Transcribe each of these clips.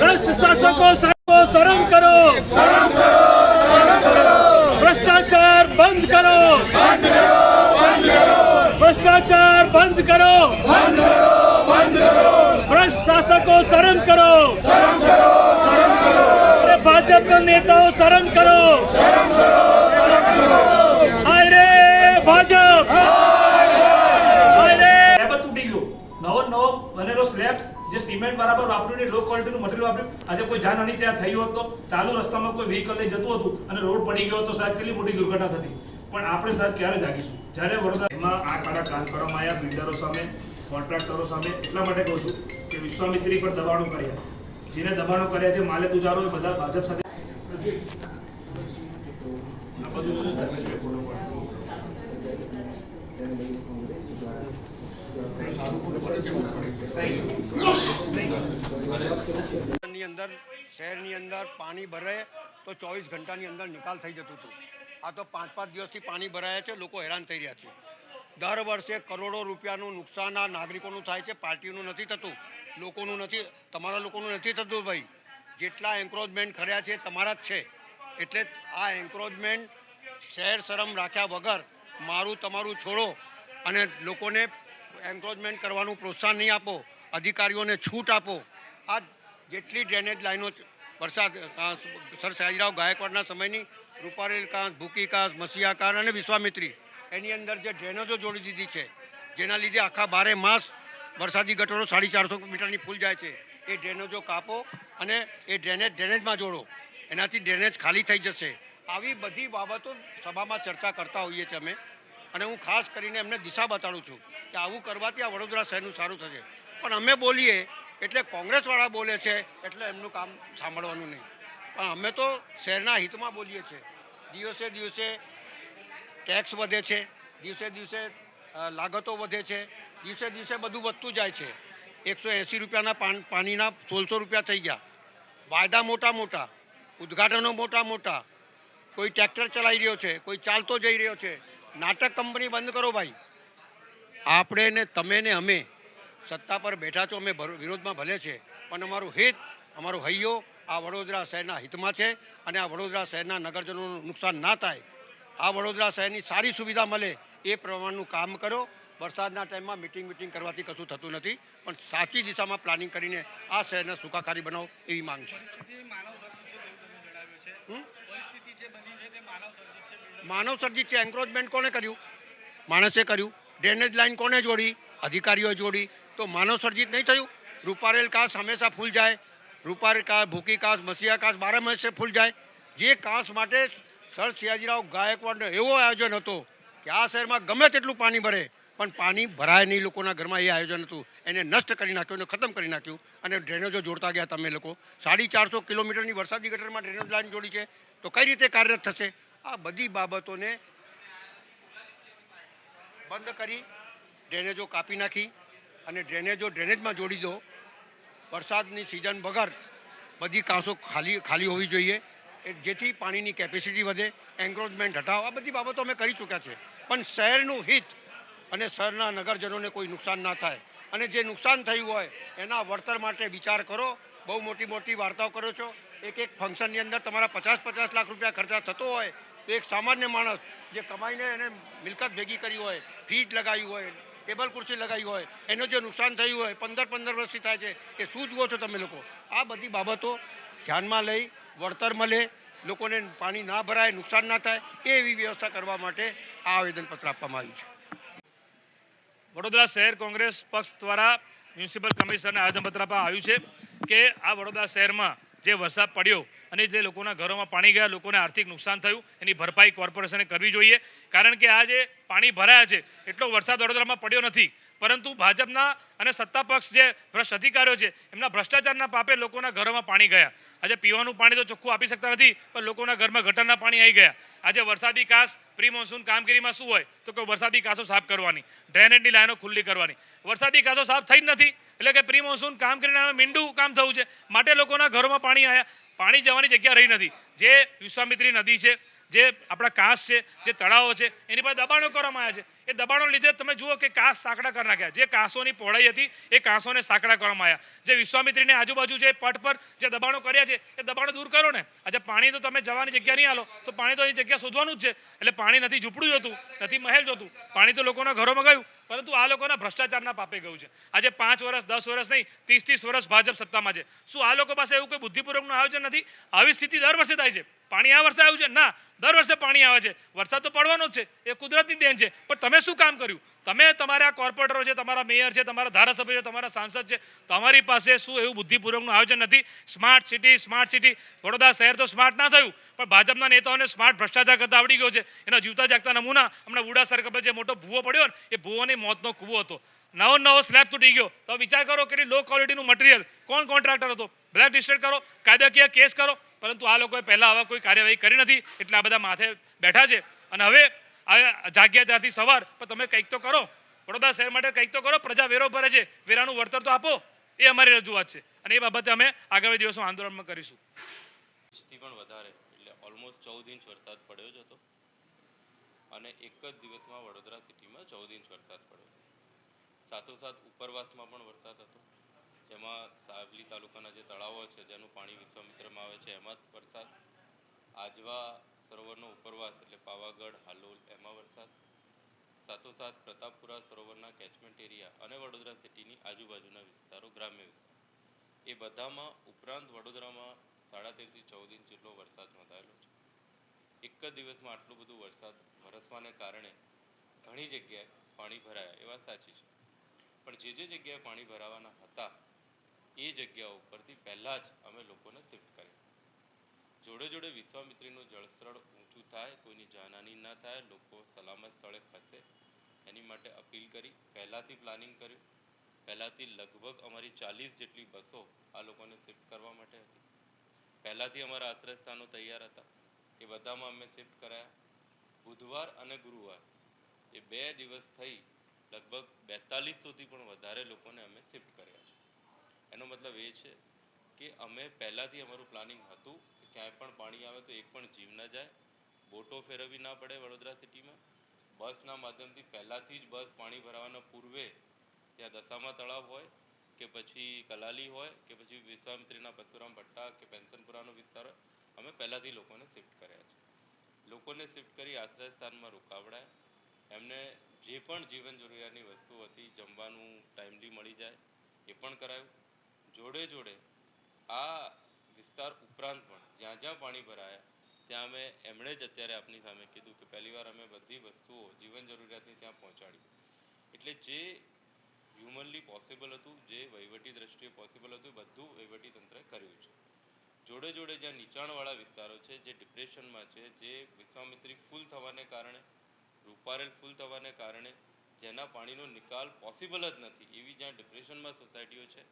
ભ્રષ્ટ શાસકો સાહેબો, શરમ કરો. ભ્રષ્ટાચાર બંધ કરો. ભ્રષ્ટાચાર બંધ કરો. ભ્રષ્ટ શાસકો શરમ કરો. ભાજપના નેતાઓ શરમ કરો. સિમેન્ટ બરાબર વાપર્યું નહીં લો ક્વોલિટીનું મટીરિયલ વાપર્યું. આજે કોઈ જાનહાની ત્યાં થઈ હોત તો ચાલુ રસ્તામાં કોઈ વ્હીકલ લઈ જતું હતું અને રોડ પડી ગયો તો સાહેબ કેટલી મોટી દુર્ઘટના થતી. પણ આપણે સાહેબ ક્યારે જાગીશું? જ્યારે વડોદરામાં આ કાળા કામ કરવામાં આવ્યા, બિલ્ડરો સામે, કોન્ટ્રાક્ટરો સામે, એટલા માટે કહું છું કે વિશ્વામિત્રી પર દબાણો કર્યા. જેને દબાણો કર્યા છે, માલે તુજારો એ બધા ભાજપ સાથે આ બધું ની અંદર, શહેરની અંદર પાણી ભરે તો ચોવીસ ઘંટાની અંદર નિકાલ થઈ જતું હતું. આ તો પાંચ પાંચ દિવસથી પાણી ભરાયા છે, લોકો હેરાન થઈ રહ્યા છે. દર વર્ષે કરોડો રૂપિયાનું નુકસાન આ નાગરિકોનું થાય છે, પાર્ટીનું નથી થતું, લોકોનું નથી, તમારા લોકોનું નથી થતું ભાઈ. જેટલા એન્ક્રોચમેન્ટ કર્યા છે, તમારા જ છે. એટલે આ એન્ક્રોચમેન્ટ શહેર શરમ રાખ્યા વગર મારું તમારું છોડો અને લોકોને એન્ક્રોચમેન્ટ કરવાનું પ્રોત્સાહન નહીં આપો, અધિકારીઓને છૂટ આપો. આ જેટલી ડ્રેનેજ લાઈનો વરસાદ સર સયાજીરાવ ગાયકવાડના સમયની રૂપારેલ કાંસ ભૂકી કાંસ મસીહા કાંસ અને વિશ્વામિત્રી, એની અંદર જે ડ્રેનેજો જોડી દીધી છે, જેના લીધે આખા બારે માસ વરસાદી ગટરો સાડી ચારસો મીટરની ફૂલ જાય છે. એ ડ્રેનેજો કાપો અને એ ડ્રેનેજ ડ્રેનેજમાં જોડો. એનાથી ડ્રેનેજ ખાલી થઈ જશે. આવી બધી બાબતો સભામાં ચર્ચા કરતા હોઈએ છીએ અમે. અને હું ખાસ કરીને એમને દિશા બતાડું છું કે આવું કરવાથી આ વડોદરા શહેરનું સારું થશે. પણ અમે બોલીએ એટલે કોંગ્રેસવાળા બોલે છે એટલે એમનું કામ સાંભળવાનું નહીં. પણ અમે તો શહેરના હિતમાં બોલીએ છીએ. દિવસે દિવસે ટેક્સ વધે છે, દિવસે દિવસે લાગતો વધે છે, દિવસે દિવસે બધું વધતું જાય છે. એકસો એંસી રૂપિયાના પાન, પાણીના સોળસો રૂપિયા થઈ ગયા. વાયદા મોટા મોટા, ઉદ્ઘાટનો મોટા મોટા. કોઈ ટ્રેક્ટર ચલાવી રહ્યો છે, કોઈ ચાલતો જઈ રહ્યો છે. નાટક કંપની બંધ કરો ભાઈ. આપણે ને તમે ને અમે સત્તા પર બેઠા છો, અમે વિરોધમાં ભલે છે, પણ અમારું હિત, અમારું હૈયો આ વડોદરા શહેરના હિતમાં છે અને આ વડોદરા શહેરના નગરજનોનું નુકસાન ના થાય. આ વડોદરા શહેરની સારી સુવિધા મળે એ પ્રમાણનું કામ કરો. વરસાદના ટાઈમમાં મિટિંગ મિટિંગ કરવાથી કશું થતું નથી, પણ સાચી દિશામાં પ્લાનિંગ કરીને આ શહેરને સુખાકારી બનાવો એવી માંગ છે? માનવ સર્જિત છે એન્ક્રોચમેન્ટ કોને કર્યું? માણસે કર્યું. ડ્રેનેજ લાઇન કોને જોડી? અધિકારીઓએ જોડી. તો માનવ સર્જિત નહીં થયું? રૂપારેલ કાસ હંમેશા ફૂલ જાય. રૂપારેલ કાસ, ભૂકી કાસ મસીયા કાસ બારે માસે ફૂલ જાય. જે કાસ માટે સર સિયાજીરાવ ગાયકવાડનો એવો આયોજન હતો કે આ શહેરમાં ગમે તેટલું પાણી ભરે, પણ પાણી ભરાય નહીં લોકોના ઘરમાં એ આયોજન હતું. એને નષ્ટ કરી નાખ્યું અને ખતમ કરી નાખ્યું. અને ડ્રેનેજો જોડતા ગયા તમે લોકો. સાડી ચારસો કિલોમીટરની વરસાદી ગટરમાં ડ્રેનેજ લાઇન જોડી છે. તો કઈ રીતે કાર્યરત થશે? આ બધી બાબતોને બંધ કરી, ડ્રેનેજો કાપી નાખી અને ડ્રેનેજો ડ્રેનેજમાં જોડી દો. વરસાદની સિઝન વગર બધી કાંસો ખાલી ખાલી હોવી જોઈએ. જેથી પાણીની કેપેસિટી વધે, એન્ક્રોચમેન્ટ હટાવો. આ બધી બાબતો અમે કરી ચૂક્યા છે. પણ શહેરનું હિત અને શહેરના નગરજનોને કોઈ નુકસાન ના થાય. અને જે નુકસાન થયું હોય, એના વળતર માટે વિચાર કરો. બહુ મોટી મોટી વાર્તાઓ કરો છો. એક એક ફંક્શનની અંદર તમારા પચાસ પચાસ લાખ રૂપિયા ખર્ચા થતો હોય તો એક સામાન્ય માણસ જે કમાઈને એને મિલકત ભેગી કરી હોય ફીજ લગાવી હોય, ટેબલ ખુરશી લગાવી હોય, એનું જે નુકસાન થયું હોય, પંદર પંદર વર્ષથી થાય છે, એ શું જુઓ છો તમે લોકો? આ બધી બાબતો ધ્યાનમાં લઈ, વળતર મળે, લોકોને પાણી ના ભરાય, નુકસાન ના થાય એવી વ્યવસ્થા કરવા માટે આ આવેદનપત્ર આપવામાં આવ્યું છે. વડોદરા શહેર કોંગ્રેસ પક્ષ દ્વારા મ્યુનિસિપલ કમિશનરને આવેદનપત્ર આપવામાં આવ્યું છે કે આ વડોદરા શહેરમાં જે વરસાદ પડ્યો અને જે લોકોના ઘરોમાં પાણી ગયા, લોકોને આર્થિક નુકસાન થયું, એની ભરપાઈ કોર્પોરેશને કરવી જોઈએ. કારણ કે આ જે પાણી ભરાયા છે, એટલો વરસાદ વડોદરામાં પડ્યો નથી. પરંતુ ભાજપના અને સત્તા પક્ષ જે ભ્રષ્ટ અધિકારીઓ છે, એમના ભ્રષ્ટાચારના પાપે લોકોના ઘરોમાં પાણી ગયા. આજે પીવાનું પાણી તો ચોખ્ખું આપી શકતા નથી, પણ લોકોના ઘરમાં ગટરના પાણી આવી ગયા. આજે વરસાદી કાસ, પ્રી મોન્સૂન કામગીરીમાં શું હોય? તો કે વરસાદી કાસો સાફ કરવાની, ડ્રેનેજની લાઈનો ખુલ્લી કરવાની. વરસાદી કાસો સાફ થઈ જ નથી. એટલે કે પ્રી મોન્સૂન કામ કરીને મીંડું કામ થયું છે. માટે લોકોના ઘરોમાં પાણી આવ્યા પાણી જવાની જગ્યા રહી નથી. જે વિશ્વામિત્રી નદી છે, જે આપણા કાંસ છે, જે તળાવો છે, એની પર દબાણો કરવામાં આવ્યા છે. એ દબાણો લીધે તમે જુઓ કે કાંસ સાંકડા કરી નાખ્યા. જે કાંસોની પહોળાઈ હતી, એ કાંસોને સાંકડા કરવામાં આવ્યા. જે વિશ્વામિત્રીની આજુબાજુ જે પટ પર જે દબાણો કર્યા છે, એ દબાણો દૂર કરો ને. આજે પાણી તો તમે જવાની જગ્યા નહીં આલો, તો પાણી તો એ જગ્યા શોધવાનું જ છે. એટલે પાણી નથી ઝૂંપડું જોતું, નથી મહેલ જોતું. પાણી તો લોકોના ઘરોમાં ગયું પરંતુ આ લોકોના ભ્રષ્ટાચારના પાપે ગયું છે. આજે પાંચ વર્ષ દસ વર્ષ નહીં, ત્રીસ ત્રીસ વર્ષ ભાજપ સત્તામાં છે. શું આ લોકો પાસે એવું કોઈ બુદ્ધિપૂર્વકનું આયોજન નથી? આવી સ્થિતિ દર વર્ષે થાય છે. પાણી આ વર્ષે આવ્યું છે? ના, દર વર્ષે પાણી આવે છે. વરસાદ તો પડવાનો જ છે. એ કુદરતની દેન છે. પણ તમે શું કામ કર્યું? તમે તમારા કોર્પોરેટરો છે, તમારા મેયર છે, તમારા ધારાસભ્ય છે, તમારા સાંસદ છે, તમારી પાસે શું એવું બુદ્ધિપૂર્વકનું આયોજન નથી? Smart city smart city Vadodara શહેર તો સ્માર્ટ ના થયું, પણ ભાજપના નેતાઓને સ્માર્ટ ભ્રષ્ટાચાર કરતા આવડી ગયો છે. એના જીવતા જાગતા નમૂના હમણાં બુડા સર્કલ જે મોટો ભૂવો પડ્યો ને, એ ભૂવોની મોતનો કૂવો હતો. નવો નવો સ્લેબ તૂટી ગયો. તો વિચાર કરો કેટલી લો ક્વોલિટીનું મટીરિયલ કોણ કોન્ટ્રાક્ટર હતો? બ્લેક લિસ્ટેડ કરો, કાયદાકીય કેસ કરો, પરંતુ આ લોકોએ પહેલાં આવા કોઈ કાર્યવાહી કરી નથી. એટલે આ બધા માથે બેઠા છે. અને હવે જાગ્યા ત્યાંથી સવાર, પણ તમે કંઈક તો કરો. વડોદરા શહેર માટે કંઈક તો કરો, પ્રજા વેરો ભરે છે. વેરાનું વળતર તો આપો. એ અમારી રજૂઆત છે. અને એ બાબતે અમે આગામી દિવસો આંદોલનમાં કરીશું. પણ વધારે, એટલે ઓલમોસ્ટ ચૌદ ઇંચ વરસાદ પડ્યો જ હતો. અને એક જ દિવસમાં વડોદરા સિટીમાં ચૌદ ઇંચ વરસાદ પડ્યો સાથોસાથ ઉપરવાસમાં પણ વરસાદ હતો. જેમાં સાવલી તાલુકાના જે તળાવો છે, જેનું પાણી વિશ્વામિત્રમાં આવે છે, એમાં વરસાદ. આજવા સરોવરનો ઉપરવાસ એટલે પાવાગઢ, હાલોલ એમાં વરસાદ સાથોસાથ પ્રતાપપુરા, સરોવરના કેચમેન્ટ એરિયા અને વડોદરા સિટીની આજુબાજુના વિસ્તારો, ગ્રામ્ય વિસ્તાર. એ બધામાં ઉપરાંત વડોદરામાં સાડા તેરથી ચૌદ ઇંચ જેટલો વરસાદ નોંધાયેલો છે. એક જ દિવસમાં આટલું બધું વરસાદ વરસવાને કારણે ઘણી જગ્યાએ પાણી ભરાયા, એ વાત સાચી છે. પણ જે જે જગ્યાએ પાણી ભરાવાના હતા, એ જગ્યાઓ ઉપરથી પહેલાં જ અમે લોકોને શિફ્ટ કર્યા. જોડે જોડે વિશ્વામિત્રીનું જળસ્તર ઊંચું થાય, કોઈની જાનહાની ના થાય, લોકો સલામત સ્થળે ખસે એની માટે અપીલ કરી, પહેલાંથી પ્લાનિંગ કર્યું. પહેલાંથી લગભગ અમારી ચાલીસ જેટલી બસો આ લોકોને શિફ્ટ કરવા માટે હતી. પહેલાંથી અમારા આશ્રયસ્થાનો તૈયાર હતા. એ બધામાં અમે શિફ્ટ કરાયા. બુધવાર અને ગુરુવાર એ બે દિવસ થઈ લગભગ બેતાલીસ સુધી પણ વધારે લોકોને અમે શિફ્ટ કર્યા છે. એનો મતલબ એ છે કે અમે પહેલાંથી અમારું પ્લાનિંગ હતું ક્યાંય પણ પાણી આવે તો એક પણ જીવ ન જાય. બોટો ફેરવવી ના પડે વડોદરા સિટીમાં. બસના માધ્યમથી પહેલાંથી જ બસ પાણી ભરાવાના પૂર્વે ત્યાં દશામા તળાવ હોય કે પછી કલાલી હોય કે પછી વિશ્વામિત્રીના પરશુરામ ભટ્ટા કે પેન્શનપુરાનો વિસ્તાર અમે પહેલાંથી લોકોને શિફ્ટ કર્યા છે. લોકોને શિફ્ટ કરી આશ્રય સ્થાનમાં રોકાવડાય. એમને જે પણ જીવન જરૂરિયાતની વસ્તુ હતી જમવાનું ટાઈમલી મળી જાય, એ પણ કરાયું. જોડે જોડે આ વિસ્તાર ઉપરાંત પણ જ્યાં જ્યાં પાણી ભરાયા, ત્યાં અમે એમણે જ અત્યારે આપની સામે કીધું કે પહેલીવાર અમે બધી વસ્તુઓ જીવન જરૂરિયાતની ત્યાં પહોંચાડી. એટલે જે હ્યુમનલી પોસિબલ હતું, જે વહીવટી દ્રષ્ટિએ પોસિબલ હતું બધું વહીવટી તંત્રએ કર્યું છે. જોડે જોડે જ્યાં નીચાણવાળા વિસ્તારો છે, જે ડિપ્રેશનમાં છે, જે વિશ્વામિત્રી ફૂલ થવાને કારણે, રૂપારેલ ફૂલ થવાને કારણે, જેના પાણીનો નિકાલ પોસિબલ જ નથી, એવી જ્યાં ડિપ્રેશનમાં સોસાયટીઓ છે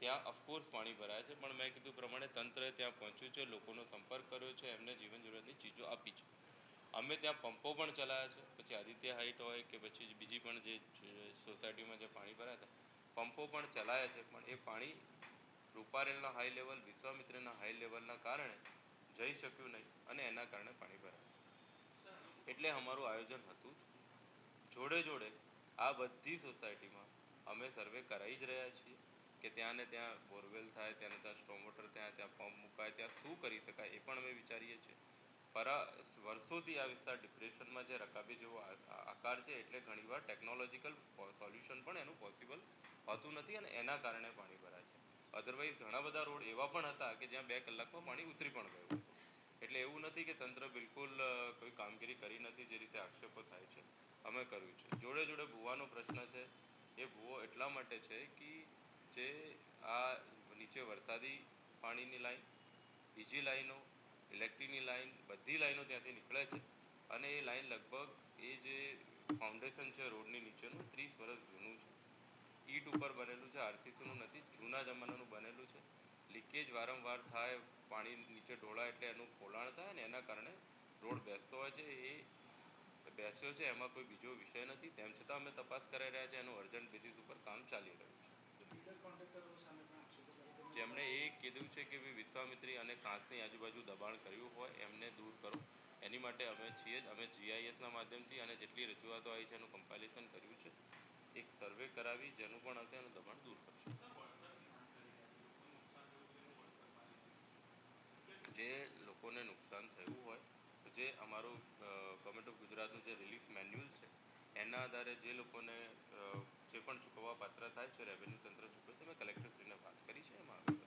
ત્યાં અફકોર્સ પાણી ભરાય છે, પણ મેં કીધું પ્રમાણે તંત્રએ ત્યાં પહોંચ્યું છે, લોકોનો સંપર્ક કર્યો છે, એમને જીવન જરૂરિયાતની ચીજો આપી છે. અમે ત્યાં પંપો પણ ચલાવ્યા છે, પછી આદિત્ય હાઇટ હોય કે પછી બીજી પણ જે સોસાયટીમાં જે પાણી ભરાયા હતા પંપો પણ ચલાવ્યા છે, પણ એ પાણી રૂપારેલના હાઈ લેવલ વિશ્વામિત્રના હાઈ લેવલના કારણે જઈ શક્યું નહીં અને એના કારણે પાણી ભરાયું. એટલે અમારું આયોજન હતું. જોડે જોડે આ બધી સોસાયટીમાં અમે સર્વે કરાવી જ રહ્યા છીએ. કે ત્યાં ને ત્યાં બોરવેલ થાય, ત્યાં ને ત્યાં સ્ટ્રોમ વોટર ત્યાં ત્યાં પંપ મુકાય, ત્યાં શું કરી શકાય એ પણ અમે વિચારીએ છીએ. પરા વર્ષોથી આ વિસ્તાર ડિપ્રેશનમાં જે રકાબી જેવો આકાર છે, એટલે ઘણીવાર ટેકનોલોજીકલ સોલ્યુશન પણ એનું પોસિબલ હોતું નથી અને એના કારણે પાણી ભરાય છે. અધરવાઇઝ ઘણા બધા રોડ એવા પણ હતા કે જ્યાં બે કલાકમાં પાણી ઉતરી પણ ગયું એટલે એવું નથી કે તંત્ર બિલકુલ કોઈ કામગીરી કરી નથી જે રીતે આક્ષેપો થાય છે. અમે કર્યું છે. જોડે જોડે ભૂવાનો પ્રશ્ન છે. એ ભૂવો એટલા માટે છે કે જે આ નીચે વરસાદી પાણીની લાઈન, બીજી લાઈનો, ઇલેક્ટ્રિકની લાઈન, બધી લાઈનો ત્યાંથી નીકળે છે. અને એ લાઈન લગભગ એ જે ફાઉન્ડેશન છે રોડની નીચેનું ત્રીસ વર્ષ જૂનું છે. ઈટ ઉપર બનેલું છે, આરસીસીનું નથી, જૂના જમાનાનું બનેલું છે. લીકેજ વારંવાર થાય, પાણી નીચે ઢોળાય એટલે એનું પોલાણ થાય ને એના કારણે રોડ બેસતો હોય છે. એ બેસ્યો છે, એમાં કોઈ બીજો વિષય નથી. તેમ છતાં અમે તપાસ કરાઈ રહ્યા છે, એનું અર્જન્ટ બેસિસ ઉપર કામ ચાલી રહ્યું છે. જેમણે એ કીધું છે કે વિશ્વામિત્રી અને કાંસની આજુબાજુ દબાણ કર્યું હોય, એમને દૂર કરો. એની માટે અમે છીએ જ. અમે જીઆઈએસના માધ્યમથી અને જેટલી રજૂઆતો આવી છે એનું કમ્પાઇલેશન કર્યું છે. એક સર્વે કરાવી, જેનું પણ હશે એનું દબાણ દૂર કરશું. જે લોકોને નુકસાન થયું હોય, જે અમારું ગવર્મેન્ટ ઓફ ગુજરાતનું જે રિલીફ મેન્યુઅલ છે, એના આધારે જે લોકોને જે પણ ચૂકવવા પાત્ર થાય છે રેવન્યુ તંત્ર ચૂકવે છે મેં કલેક્ટરશ્રીને વાત કરી છે એમાં